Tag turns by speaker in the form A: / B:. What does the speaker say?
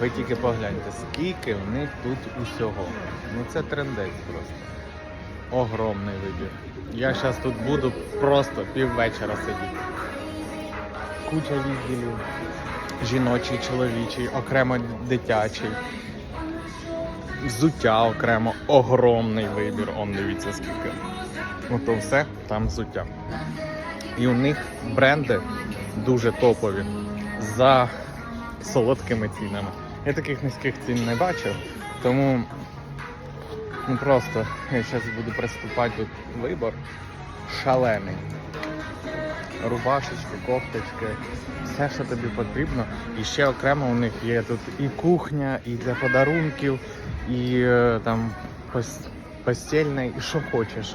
A: Ви тільки погляньте, скільки в них тут усього. Ну це трендець просто. Огромний вибір. Я зараз тут буду просто піввечора сидіти. Куча відділів. Жіночий, чоловічий, окремо дитячий. Взуття окремо, огромний вибір. Он дивіться скільки. Ото все, там взуття. І у них бренди дуже топові за солодкими цінами. Я таких низьких цін не бачив, тому ну просто я зараз буду приступати тут вибор шалений. Рубашечки, кофточки, все, що тобі потрібно. І ще окремо у них є тут і кухня, і для подарунків, і е, там пос- постільне, і що хочеш.